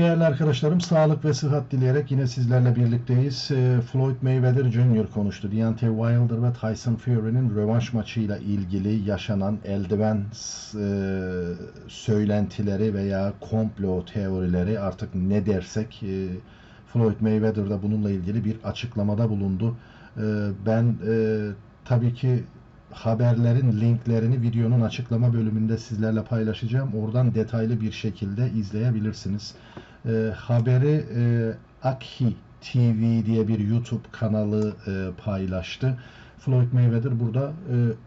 Değerli arkadaşlarım, sağlık ve sıhhat dileyerek yine sizlerle birlikteyiz. Ee, Floyd Mayweather Jr. konuştu. Deontay Wilder ve Tyson Fury'nin rövanş maçıyla ilgili yaşanan eldiven e, söylentileri veya komplo teorileri artık ne dersek e, Floyd Mayweather da bununla ilgili bir açıklamada bulundu. E, ben e, tabii ki haberlerin linklerini videonun açıklama bölümünde sizlerle paylaşacağım. Oradan detaylı bir şekilde izleyebilirsiniz. E, haberi e, Akhi TV diye bir YouTube kanalı e, paylaştı. Floyd Mayweather burada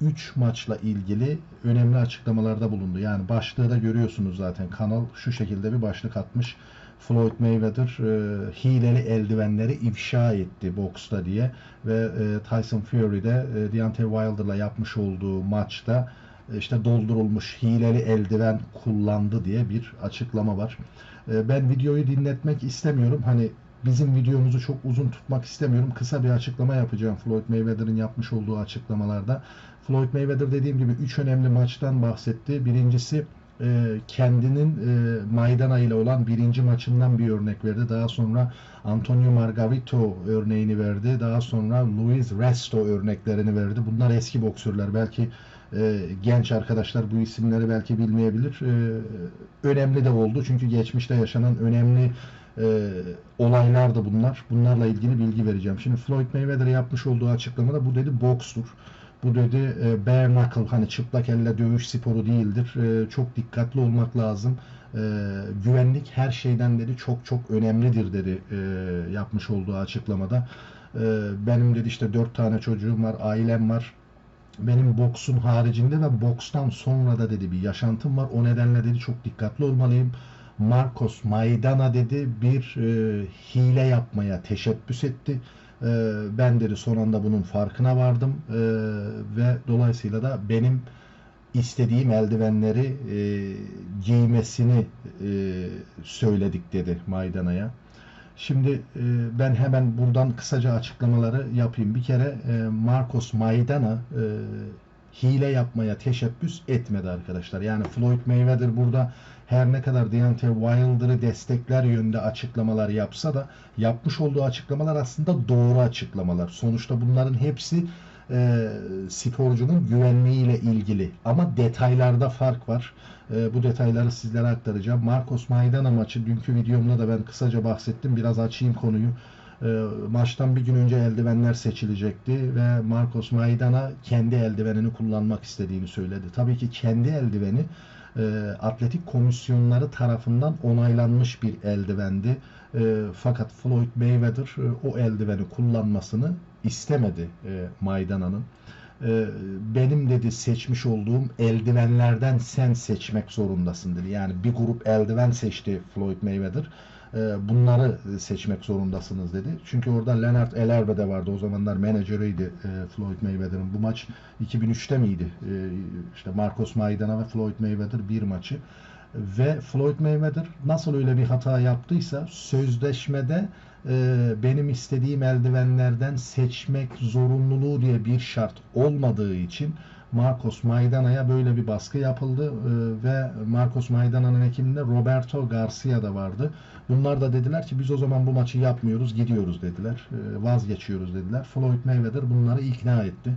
3 e, maçla ilgili önemli açıklamalarda bulundu. Yani başlığı da görüyorsunuz zaten. Kanal şu şekilde bir başlık atmış. Floyd Mayweather e, hileli eldivenleri ifşa etti boksta diye ve e, Tyson Fury de e, Deontay Wilder'la yapmış olduğu maçta e, işte doldurulmuş hileli eldiven kullandı diye bir açıklama var. E, ben videoyu dinletmek istemiyorum. Hani bizim videomuzu çok uzun tutmak istemiyorum. Kısa bir açıklama yapacağım Floyd Mayweather'ın yapmış olduğu açıklamalarda. Floyd Mayweather dediğim gibi 3 önemli maçtan bahsetti. Birincisi e, kendinin e, Maydana ile olan birinci maçından bir örnek verdi. Daha sonra Antonio Margarito örneğini verdi. Daha sonra Luis Resto örneklerini verdi. Bunlar eski boksörler. Belki e, genç arkadaşlar bu isimleri belki bilmeyebilir. önemli de oldu. Çünkü geçmişte yaşanan önemli e, olaylar da bunlar. Bunlarla ilgili bilgi vereceğim. Şimdi Floyd Mayweather yapmış olduğu açıklamada bu dedi bokstur. Bu dedi e, bare knuckle hani çıplak elle dövüş sporu değildir. E, çok dikkatli olmak lazım. E, güvenlik her şeyden dedi çok çok önemlidir dedi e, yapmış olduğu açıklamada. E, benim dedi işte dört tane çocuğum var, ailem var. Benim boksun haricinde ve bokstan sonra da dedi bir yaşantım var. O nedenle dedi çok dikkatli olmalıyım. Marcos Maidana dedi bir e, hile yapmaya teşebbüs etti ee, ben dedi son anda bunun farkına vardım ee, ve dolayısıyla da benim istediğim eldivenleri e, giymesini e, söyledik dedi Maydana'ya. Şimdi e, ben hemen buradan kısaca açıklamaları yapayım. Bir kere Marcos Maidana hile yapmaya teşebbüs etmedi arkadaşlar. Yani Floyd Mayweather burada her ne kadar Deontay Wilder'ı destekler yönde açıklamalar yapsa da yapmış olduğu açıklamalar aslında doğru açıklamalar. Sonuçta bunların hepsi e, sporcunun güvenliğiyle ilgili. Ama detaylarda fark var. E, bu detayları sizlere aktaracağım. Marcos Maidana maçı dünkü videomda da ben kısaca bahsettim. Biraz açayım konuyu. E, maçtan bir gün önce eldivenler seçilecekti ve Marcos Maidana kendi eldivenini kullanmak istediğini söyledi. Tabii ki kendi eldiveni e, atletik komisyonları tarafından onaylanmış bir eldivendi. E, fakat Floyd Mayweather e, o eldiveni kullanmasını istemedi e, Maydana'nın. E, benim dedi seçmiş olduğum eldivenlerden sen seçmek zorundasın dedi. Yani bir grup eldiven seçti Floyd Mayweather bunları seçmek zorundasınız dedi. Çünkü orada Leonard Elerbe de vardı. O zamanlar menajeriydi e, Floyd Mayweather'ın. Bu maç 2003'te miydi? E, işte Marcos Maidana ve Floyd Mayweather bir maçı. Ve Floyd Mayweather nasıl öyle bir hata yaptıysa sözleşmede benim istediğim eldivenlerden seçmek zorunluluğu diye bir şart olmadığı için Marcos Maidana'ya böyle bir baskı yapıldı e, ve Marcos Maidana'nın ekibinde Roberto Garcia da vardı. Bunlar da dediler ki biz o zaman bu maçı yapmıyoruz, gidiyoruz dediler. E, vazgeçiyoruz dediler. Floyd Mayweather bunları ikna etti.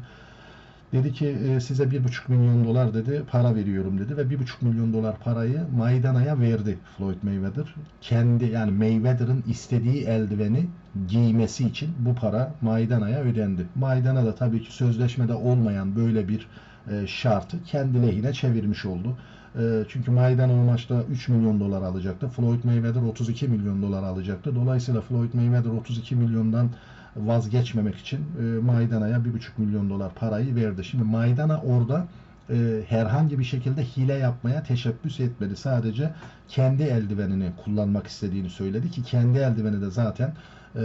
Dedi ki e, size bir buçuk milyon dolar dedi para veriyorum dedi ve bir buçuk milyon dolar parayı Maidana'ya verdi Floyd Mayweather. Kendi yani Mayweather'ın istediği eldiveni giymesi için bu para Maidana'ya ödendi. Maidana da tabii ki sözleşmede olmayan böyle bir e, şartı kendi lehine çevirmiş oldu. E, çünkü Maidana o maçta 3 milyon dolar alacaktı. Floyd Mayweather 32 milyon dolar alacaktı. Dolayısıyla Floyd Mayweather 32 milyondan vazgeçmemek için e, Maydana'ya 1,5 milyon dolar parayı verdi. Şimdi Maydana orada e, herhangi bir şekilde hile yapmaya teşebbüs etmedi. Sadece kendi eldivenini kullanmak istediğini söyledi ki kendi eldiveni de zaten e,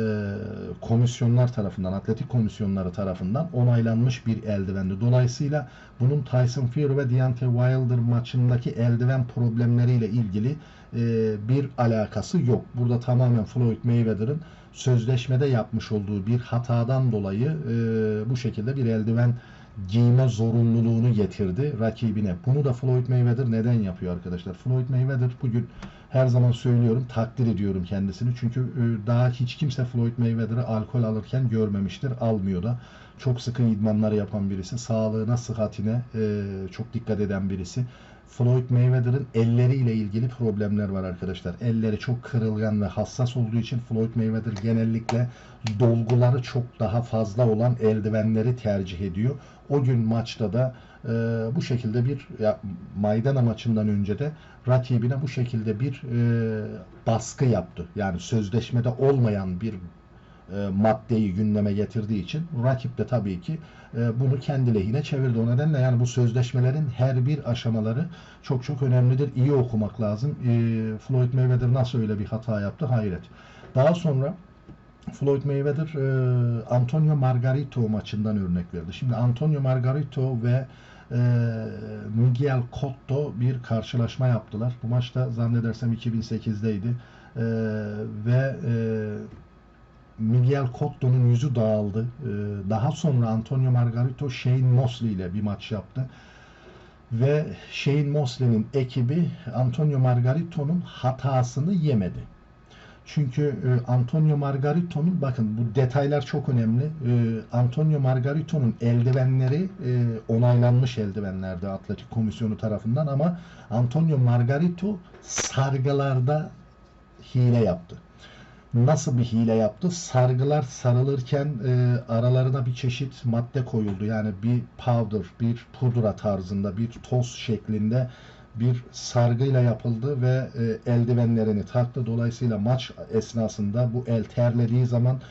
komisyonlar tarafından, atletik komisyonları tarafından onaylanmış bir eldivendi. Dolayısıyla bunun Tyson Fury ve Deontay Wilder maçındaki eldiven problemleriyle ilgili e, bir alakası yok. Burada tamamen Floyd Mayweather'ın sözleşmede yapmış olduğu bir hatadan dolayı e, bu şekilde bir eldiven giyme zorunluluğunu getirdi rakibine. Bunu da Floyd Mayweather neden yapıyor arkadaşlar? Floyd Mayweather bugün her zaman söylüyorum, takdir ediyorum kendisini. Çünkü e, daha hiç kimse Floyd Mayweather'ı alkol alırken görmemiştir, almıyor da. Çok sıkı idmanları yapan birisi, sağlığına, sıhhatine e, çok dikkat eden birisi. Floyd Mayweather'ın elleriyle ilgili problemler var arkadaşlar. Elleri çok kırılgan ve hassas olduğu için Floyd Mayweather genellikle dolguları çok daha fazla olan eldivenleri tercih ediyor. O gün maçta da e, bu şekilde bir ya, Maydana maçından önce de rakibine bu şekilde bir e, baskı yaptı. Yani sözleşmede olmayan bir e, maddeyi gündeme getirdiği için rakip de tabii ki e, bunu kendi lehine çevirdi. O nedenle yani bu sözleşmelerin her bir aşamaları çok çok önemlidir. İyi okumak lazım. E, Floyd Mayweather nasıl öyle bir hata yaptı? Hayret. Daha sonra Floyd Mayweather Antonio Margarito maçından örnek verdi. Şimdi Antonio Margarito ve Miguel Cotto bir karşılaşma yaptılar. Bu maçta zannedersem 2008'deydi. E, ve e, Miguel Cotto'nun yüzü dağıldı. E, daha sonra Antonio Margarito Shane Mosley ile bir maç yaptı. Ve Shane Mosley'nin ekibi Antonio Margarito'nun hatasını yemedi. Çünkü e, Antonio Margarito'nun bakın bu detaylar çok önemli. E, Antonio Margarito'nun eldivenleri e, onaylanmış eldivenlerdi Atletik Komisyonu tarafından ama Antonio Margarito sargılarda hile yaptı. Nasıl bir hile yaptı? Sargılar sarılırken e, aralarına bir çeşit madde koyuldu. Yani bir powder, bir pudra tarzında, bir toz şeklinde bir sargıyla yapıldı ve e, eldivenlerini taktı. Dolayısıyla maç esnasında bu el terlediği zaman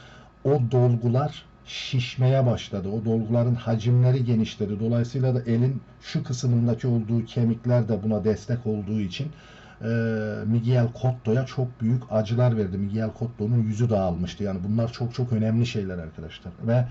o dolgular şişmeye başladı. O dolguların hacimleri genişledi. Dolayısıyla da elin şu kısmındaki olduğu kemikler de buna destek olduğu için e, Miguel Cotto'ya çok büyük acılar verdi. Miguel Cotto'nun yüzü dağılmıştı. Yani bunlar çok çok önemli şeyler arkadaşlar. Ve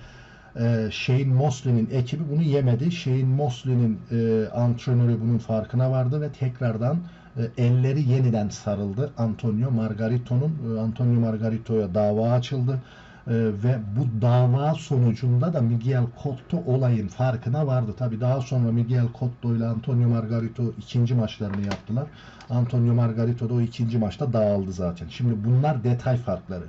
e, Shane Mosley'nin ekibi bunu yemedi. Shane Mosley'nin e, antrenörü bunun farkına vardı ve tekrardan e, elleri yeniden sarıldı. Antonio Margarito'nun e, Antonio Margarito'ya dava açıldı. E, ve bu dava sonucunda da Miguel Cotto olayın farkına vardı. Tabi daha sonra Miguel Cotto ile Antonio Margarito ikinci maçlarını yaptılar. Antonio Margarito da o ikinci maçta dağıldı zaten. Şimdi bunlar detay farkları.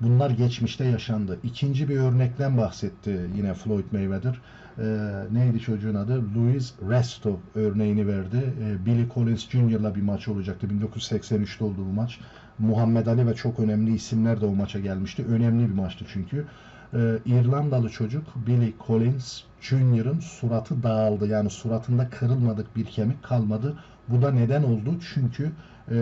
Bunlar geçmişte yaşandı. İkinci bir örnekten bahsetti yine Floyd Mayweather. Ee, neydi çocuğun adı? Louis Resto örneğini verdi. Ee, Billy Collins Jr.'la bir maç olacaktı. 1983'te oldu bu maç. Muhammed Ali ve çok önemli isimler de o maça gelmişti. Önemli bir maçtı çünkü. Ee, İrlandalı çocuk Billy Collins Jr.'ın suratı dağıldı. Yani suratında kırılmadık bir kemik kalmadı. Bu da neden oldu? Çünkü e,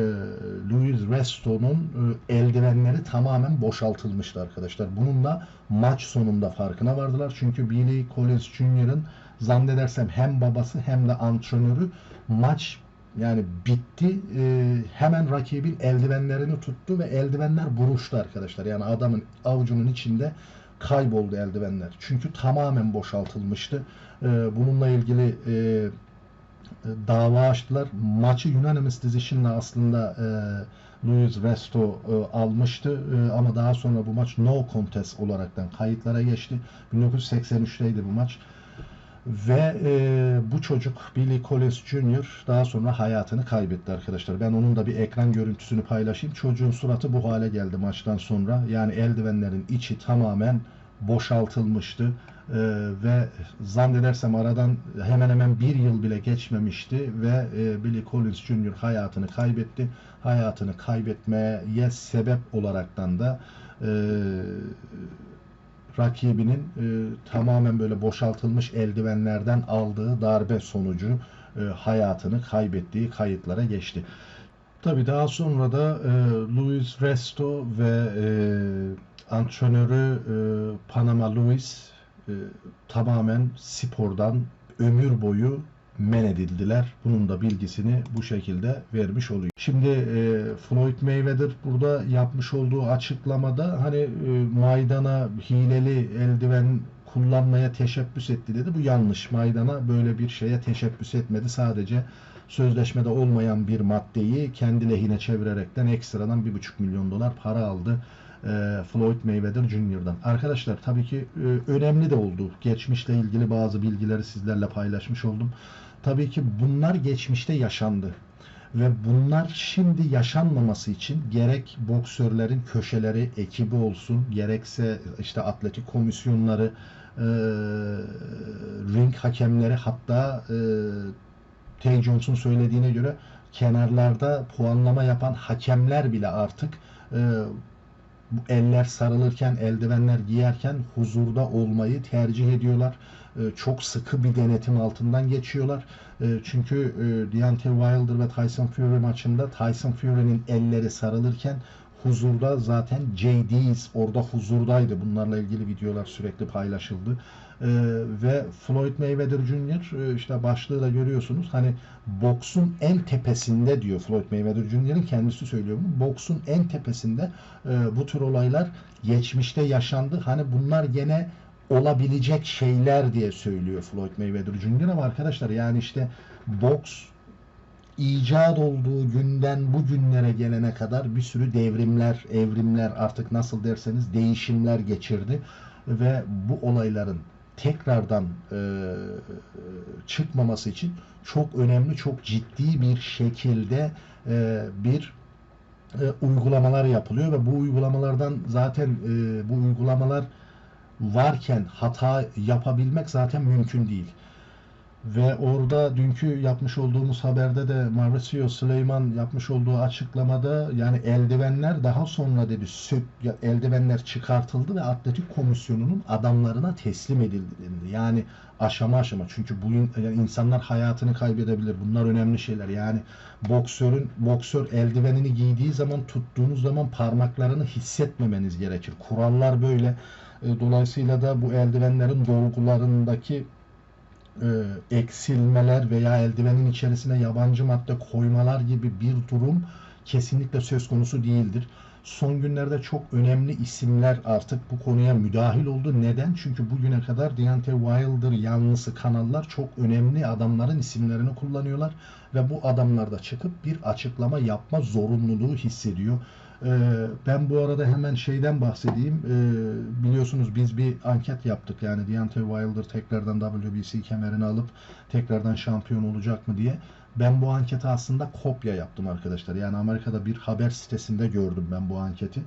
Louis Resto'nun e, eldivenleri tamamen boşaltılmıştı arkadaşlar. Bunun da maç sonunda farkına vardılar. Çünkü Billy Collins Jr.'ın zannedersem hem babası hem de antrenörü maç yani bitti. E, hemen rakibin eldivenlerini tuttu ve eldivenler buruştu arkadaşlar. Yani adamın avucunun içinde kayboldu eldivenler. Çünkü tamamen boşaltılmıştı. E, bununla ilgili e, dava açtılar. Maçı Unanimous Decision'la aslında e, Luis Resto e, almıştı e, ama daha sonra bu maç no contest olaraktan kayıtlara geçti. 1983'teydi bu maç. Ve e, bu çocuk Billy Collins Jr. daha sonra hayatını kaybetti arkadaşlar. Ben onun da bir ekran görüntüsünü paylaşayım. Çocuğun suratı bu hale geldi maçtan sonra. Yani eldivenlerin içi tamamen boşaltılmıştı. Ee, ve zannedersem aradan hemen hemen bir yıl bile geçmemişti ve e, Billy Collins Jr. hayatını kaybetti. Hayatını kaybetmeye sebep olaraktan da e, rakibinin e, tamamen böyle boşaltılmış eldivenlerden aldığı darbe sonucu e, hayatını kaybettiği kayıtlara geçti. Tabi daha sonra da e, Luis Resto ve e, antrenörü e, Panama Luis e, tamamen spordan ömür boyu men edildiler. Bunun da bilgisini bu şekilde vermiş oluyor. Şimdi e, Floyd Mayweather burada yapmış olduğu açıklamada hani e, maydana hileli eldiven kullanmaya teşebbüs etti dedi. Bu yanlış. Maydana böyle bir şeye teşebbüs etmedi. Sadece sözleşmede olmayan bir maddeyi kendi lehine çevirerekten ekstradan 1,5 milyon dolar para aldı e, Floyd Mayweather Jr.'dan. Arkadaşlar tabii ki e, önemli de oldu. Geçmişle ilgili bazı bilgileri sizlerle paylaşmış oldum. Tabii ki bunlar geçmişte yaşandı. Ve bunlar şimdi yaşanmaması için gerek boksörlerin köşeleri, ekibi olsun, gerekse işte atletik komisyonları, e, ring hakemleri hatta e, Tay Jones'un söylediğine göre kenarlarda puanlama yapan hakemler bile artık e, eller sarılırken, eldivenler giyerken huzurda olmayı tercih ediyorlar. E, çok sıkı bir denetim altından geçiyorlar. E, çünkü e, Deontay Wilder ve Tyson Fury maçında Tyson Fury'nin elleri sarılırken huzurda zaten JD's orada huzurdaydı. Bunlarla ilgili videolar sürekli paylaşıldı. E, ve Floyd Mayweather Jr. e, işte başlığı da görüyorsunuz. Hani boksun en tepesinde diyor Floyd Mayweather Jr.'ın kendisi söylüyor bunu. Boksun en tepesinde e, bu tür olaylar geçmişte yaşandı. Hani bunlar gene olabilecek şeyler diye söylüyor Floyd Mayweather Jr. ama arkadaşlar yani işte boks icat olduğu günden bugünlere gelene kadar bir sürü devrimler, evrimler artık nasıl derseniz değişimler geçirdi ve bu olayların tekrardan e, çıkmaması için çok önemli, çok ciddi bir şekilde e, bir e, uygulamalar yapılıyor ve bu uygulamalardan zaten e, bu uygulamalar varken hata yapabilmek zaten mümkün değil. Ve orada dünkü yapmış olduğumuz haberde de Mauricio Süleyman yapmış olduğu açıklamada yani eldivenler daha sonra dedi sök, eldivenler çıkartıldı ve atletik komisyonunun adamlarına teslim edildi dedi. Yani aşama aşama çünkü bu yani insanlar hayatını kaybedebilir. Bunlar önemli şeyler. Yani boksörün boksör eldivenini giydiği zaman tuttuğunuz zaman parmaklarını hissetmemeniz gerekir. Kurallar böyle. E, Dolayısıyla da bu eldivenlerin dolgularındaki e, eksilmeler veya eldivenin içerisine yabancı madde koymalar gibi bir durum kesinlikle söz konusu değildir. Son günlerde çok önemli isimler artık bu konuya müdahil oldu. Neden? Çünkü bugüne kadar Deontay Wilder yanlısı kanallar çok önemli adamların isimlerini kullanıyorlar ve bu adamlar da çıkıp bir açıklama yapma zorunluluğu hissediyor. Ee, ben bu arada hemen şeyden bahsedeyim. Ee, biliyorsunuz biz bir anket yaptık. Yani Deontay Wilder tekrardan WBC kemerini alıp tekrardan şampiyon olacak mı diye. Ben bu anketi aslında kopya yaptım arkadaşlar. Yani Amerika'da bir haber sitesinde gördüm ben bu anketi.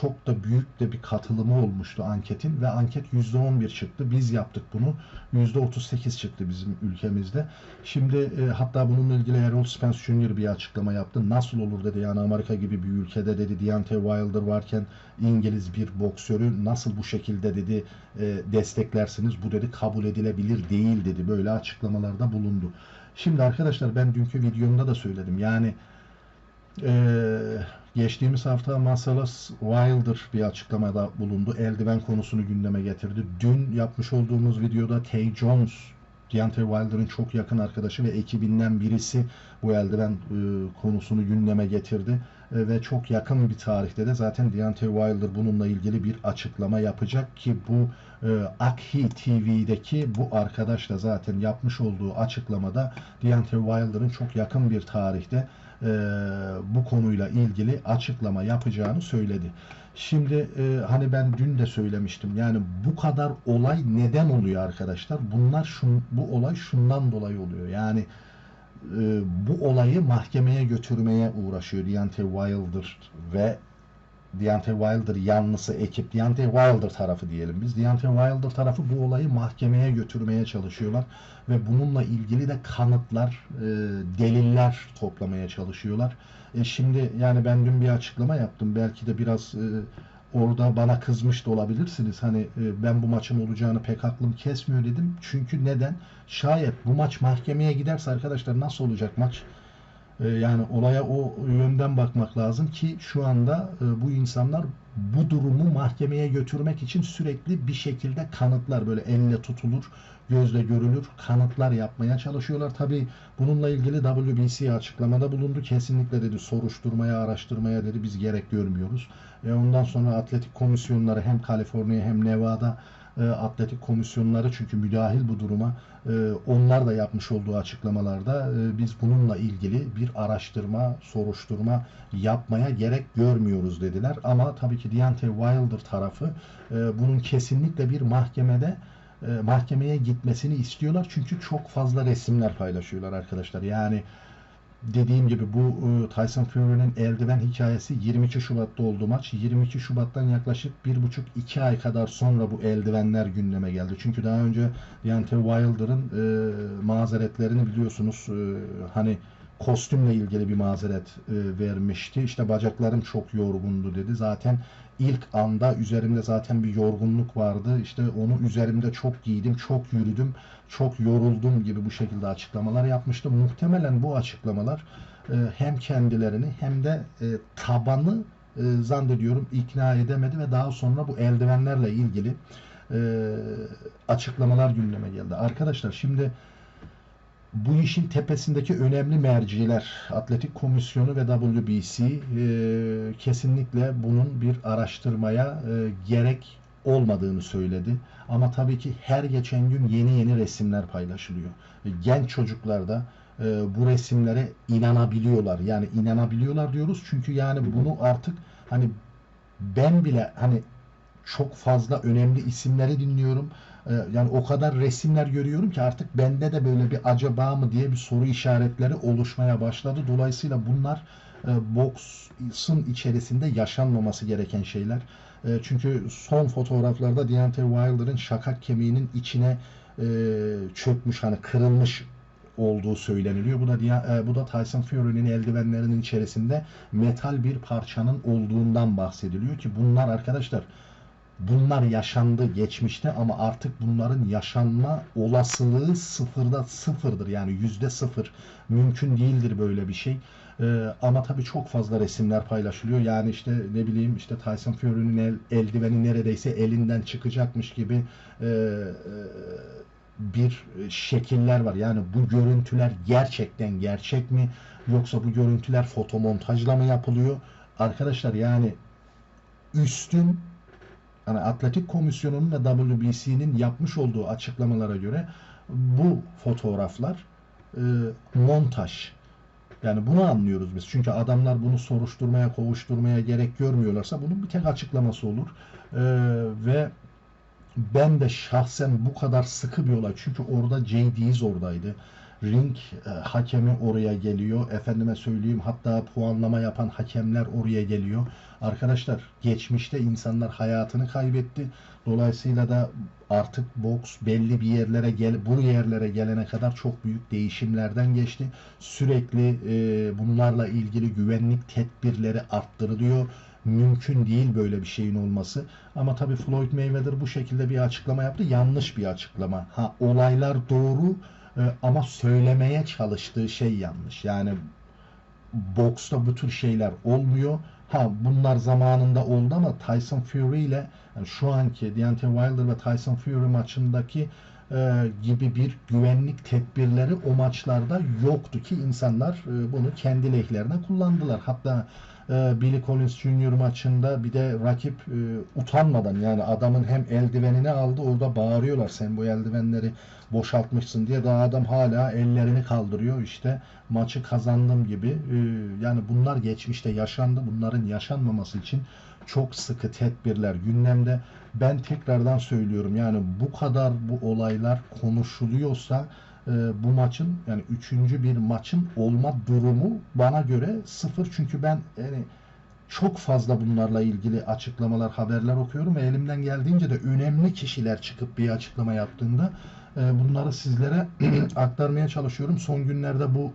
Çok da büyük de bir katılımı olmuştu anketin ve anket %11 çıktı. Biz yaptık bunu. %38 çıktı bizim ülkemizde. Şimdi e, hatta bununla ilgili Errol Spence Jr. bir açıklama yaptı. Nasıl olur dedi yani Amerika gibi bir ülkede dedi Deontay Wilder varken İngiliz bir boksörü nasıl bu şekilde dedi e, desteklersiniz bu dedi kabul edilebilir değil dedi. Böyle açıklamalarda bulundu. Şimdi arkadaşlar ben dünkü videomda da söyledim. Yani ee, geçtiğimiz hafta Marcellus Wilder bir açıklamada bulundu. Eldiven konusunu gündeme getirdi. Dün yapmış olduğumuz videoda Tay Jones, Deontay Wilder'ın çok yakın arkadaşı ve ekibinden birisi bu eldiven e, konusunu gündeme getirdi. E, ve çok yakın bir tarihte de zaten Deontay Wilder bununla ilgili bir açıklama yapacak ki bu e, Akhi TV'deki bu arkadaş da zaten yapmış olduğu açıklamada Deontay Wilder'ın çok yakın bir tarihte e, bu konuyla ilgili açıklama yapacağını söyledi. Şimdi e, hani ben dün de söylemiştim. Yani bu kadar olay neden oluyor arkadaşlar? Bunlar şun, bu olay şundan dolayı oluyor. Yani e, bu olayı mahkemeye götürmeye uğraşıyor Deontay Wilder ve Deontay Wilder yanlısı ekip, Deontay Wilder tarafı diyelim biz. Deontay Wilder tarafı bu olayı mahkemeye götürmeye çalışıyorlar ve bununla ilgili de kanıtlar, e, deliller toplamaya çalışıyorlar. E şimdi yani ben dün bir açıklama yaptım. Belki de biraz e, orada bana kızmış da olabilirsiniz. Hani e, ben bu maçın olacağını pek aklım kesmiyor dedim. Çünkü neden? Şayet bu maç mahkemeye giderse arkadaşlar nasıl olacak maç? E, Yani olaya o yönden bakmak lazım ki şu anda e, bu insanlar bu durumu mahkemeye götürmek için sürekli bir şekilde kanıtlar böyle elle tutulur, gözle görülür kanıtlar yapmaya çalışıyorlar. Tabi bununla ilgili WBC açıklamada bulundu. Kesinlikle dedi soruşturmaya, araştırmaya dedi biz gerek görmüyoruz. E ondan sonra atletik komisyonları hem Kaliforniya hem Nevada e, atletik komisyonları çünkü müdahil bu duruma e, onlar da yapmış olduğu açıklamalarda e, biz bununla ilgili bir araştırma, soruşturma yapmaya gerek görmüyoruz dediler. Ama tabii ki Deontay Wilder tarafı e, bunun kesinlikle bir mahkemede e, mahkemeye gitmesini istiyorlar. Çünkü çok fazla resimler paylaşıyorlar arkadaşlar. Yani dediğim gibi bu e, Tyson Fury'nin eldiven hikayesi 22 Şubat'ta oldu maç. 22 Şubat'tan yaklaşık 1,5-2 ay kadar sonra bu eldivenler gündeme geldi. Çünkü daha önce Deontay Wilder'ın e, mazeretlerini biliyorsunuz. E, hani kostümle ilgili bir mazeret e, vermişti. İşte bacaklarım çok yorgundu dedi. Zaten ilk anda üzerimde zaten bir yorgunluk vardı. İşte onu üzerimde çok giydim, çok yürüdüm, çok yoruldum gibi bu şekilde açıklamalar yapmıştı. Muhtemelen bu açıklamalar e, hem kendilerini hem de e, tabanı e, zannediyorum ikna edemedi ve daha sonra bu eldivenlerle ilgili e, açıklamalar gündeme geldi. Arkadaşlar şimdi bu işin tepesindeki önemli merciler, Atletik Komisyonu ve WBC e, kesinlikle bunun bir araştırmaya e, gerek olmadığını söyledi. Ama tabii ki her geçen gün yeni yeni resimler paylaşılıyor. E, Genç çocuklar da e, bu resimlere inanabiliyorlar. Yani inanabiliyorlar diyoruz çünkü yani bunu artık hani ben bile hani çok fazla önemli isimleri dinliyorum. Ee, Yani o kadar resimler görüyorum ki artık bende de böyle bir acaba mı diye bir soru işaretleri oluşmaya başladı. Dolayısıyla bunlar e, boksun içerisinde yaşanmaması gereken şeyler. E, Çünkü son fotoğraflarda Deontay Wilder'ın şakak kemiğinin içine e, çökmüş hani kırılmış olduğu söyleniliyor. Bu da bu da Tyson Fury'nin eldivenlerinin içerisinde metal bir parçanın olduğundan bahsediliyor ki bunlar arkadaşlar bunlar yaşandı geçmişte ama artık bunların yaşanma olasılığı sıfırda sıfırdır. Yani yüzde sıfır. Mümkün değildir böyle bir şey. Ee, ama tabii çok fazla resimler paylaşılıyor. Yani işte ne bileyim işte Tyson Fury'nin el, eldiveni neredeyse elinden çıkacakmış gibi e, e, bir şekiller var. Yani bu görüntüler gerçekten gerçek mi? Yoksa bu görüntüler fotomontajla mı yapılıyor? Arkadaşlar yani üstün yani Atletik Komisyonu'nun ve WBC'nin yapmış olduğu açıklamalara göre bu fotoğraflar e, montaj. Yani bunu anlıyoruz biz. Çünkü adamlar bunu soruşturmaya, kovuşturmaya gerek görmüyorlarsa bunun bir tek açıklaması olur. E, ve ben de şahsen bu kadar sıkı bir olay. Çünkü orada JD's oradaydı. Ring e, hakemi oraya geliyor. Efendime söyleyeyim hatta puanlama yapan hakemler oraya geliyor. Arkadaşlar geçmişte insanlar hayatını kaybetti. Dolayısıyla da artık boks belli bir yerlere gel bu yerlere gelene kadar çok büyük değişimlerden geçti. Sürekli e, bunlarla ilgili güvenlik tedbirleri arttırılıyor mümkün değil böyle bir şeyin olması. Ama tabii Floyd Mayweather bu şekilde bir açıklama yaptı. Yanlış bir açıklama. Ha olaylar doğru e, ama söylemeye çalıştığı şey yanlış. Yani boksta bu tür şeyler olmuyor. Ha bunlar zamanında oldu ama Tyson Fury ile yani şu anki Deontay Wilder ve Tyson Fury maçındaki e, gibi bir güvenlik tedbirleri o maçlarda yoktu ki insanlar e, bunu kendi lehlerine kullandılar. Hatta e, Billy Collins Jr. maçında bir de rakip e, utanmadan yani adamın hem eldivenini aldı orada bağırıyorlar sen bu eldivenleri boşaltmışsın diye daha adam hala ellerini kaldırıyor işte maçı kazandım gibi E, yani bunlar geçmişte yaşandı bunların yaşanmaması için çok sıkı tedbirler gündemde ben tekrardan söylüyorum yani bu kadar bu olaylar konuşuluyorsa e, bu maçın yani üçüncü bir maçın olma durumu bana göre sıfır çünkü ben yani çok fazla bunlarla ilgili açıklamalar, haberler okuyorum ve elimden geldiğince de önemli kişiler çıkıp bir açıklama yaptığında e, bunları sizlere aktarmaya çalışıyorum. Son günlerde bu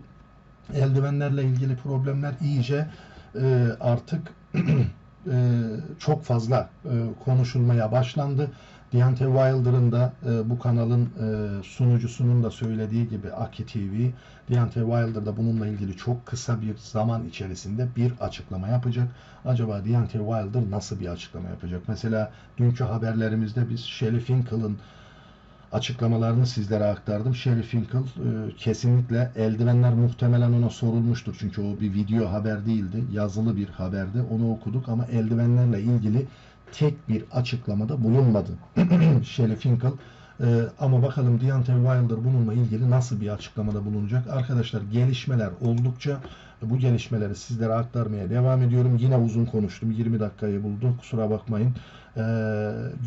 eldivenlerle ilgili problemler iyice e, artık e, çok fazla e, konuşulmaya başlandı. Deontay Wilder'ın da e, bu kanalın e, sunucusunun da söylediği gibi Aki TV, Deontay Wilder da bununla ilgili çok kısa bir zaman içerisinde bir açıklama yapacak. Acaba Deontay Wilder nasıl bir açıklama yapacak? Mesela dünkü haberlerimizde biz Shelly Finkel'ın açıklamalarını sizlere aktardım. Sherry Finkel e, kesinlikle eldivenler muhtemelen ona sorulmuştur. Çünkü o bir video haber değildi. Yazılı bir haberdi. Onu okuduk ama eldivenlerle ilgili tek bir açıklamada bulunmadı. Sherry Finkel e, ama bakalım Deontay Wilder bununla ilgili nasıl bir açıklamada bulunacak? Arkadaşlar gelişmeler oldukça bu gelişmeleri sizlere aktarmaya devam ediyorum. Yine uzun konuştum. 20 dakikayı buldu. Kusura bakmayın. E,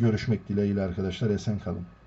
görüşmek dileğiyle arkadaşlar. Esen kalın.